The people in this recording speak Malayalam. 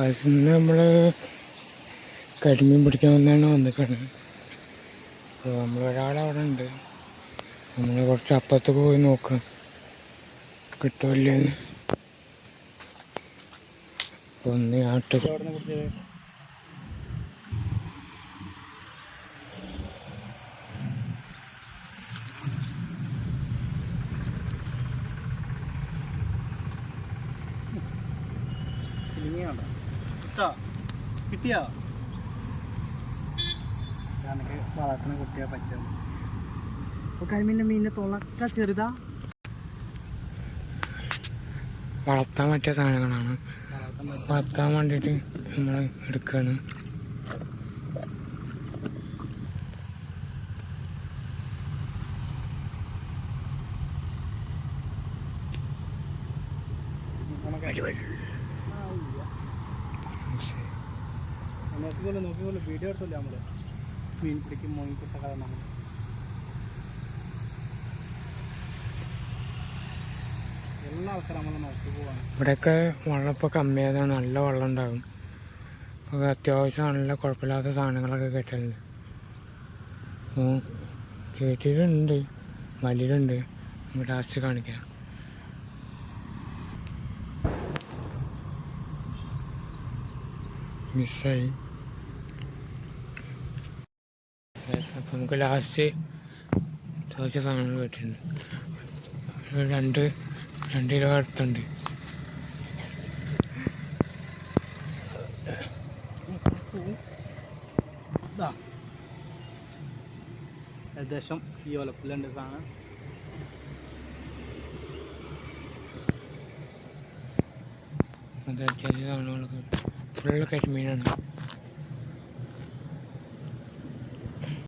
അതിന് നമ്മൾ കരിമീൻ പിടിക്കാൻ വന്നാണ് വന്നിക്കണം അപ്പോൾ നമ്മൾ ഒരാളവിടെ ഉണ്ട്. നമ്മൾ കുറച്ച് അപ്പുറത്ത് പോയി നോക്കാം. കിട്ടുമല്ലേന്ന്. ഒന്ന് ആട്ട് കിട്ടിയോ? നമുക്ക് വളർത്തുന്ന കുട്ടിയെ പറ്റും. അപ്പൊ കരിമീന്റെ മീനിന്റെ തുളക്ക ചെറുതാ? വളർത്താൻ പറ്റിയ സാധനങ്ങളാണ്. വളർത്താൻ വേണ്ടിയിട്ട് നമ്മൾ എടുക്കുകയാണ് നോക്കിക്കോളൂ നോക്കിക്കോളൂ വീഡിയോ എടുത്തില്ല നമ്മൾ മീൻ പിടിക്കും മോങ്ങി കിട്ട കഥ നമ്മൾ എല്ലാ ആൾക്കാരും നമ്മളെ നോക്കി പോവാണ്. ഇവിടെയൊക്കെ കമ്മിയായതാണ്. നല്ല വെള്ളം ഉണ്ടാകും. അപ്പോൾ അത്യാവശ്യം നല്ല കുഴപ്പമില്ലാത്ത സാധനങ്ങളൊക്കെ കിട്ടലുണ്ട് ചേട്ടിയിലുണ്ട് വലിയിലുണ്ട് ലാസ്റ്റ് കാണിക്കാം. മിസ്സായി അപ്പം നമുക്ക് ലാസ്റ്റ് ചോദിച്ച സാധനങ്ങൾ കിട്ടിയിട്ടുണ്ട്. രണ്ട് രണ്ട് കിലോ അടുത്തുണ്ട്. ഏകദേശം ഈ ഒലപ്പിലുണ്ട് സാധനം. അതെ അത്യാവശ്യം 分了开吃米了呢。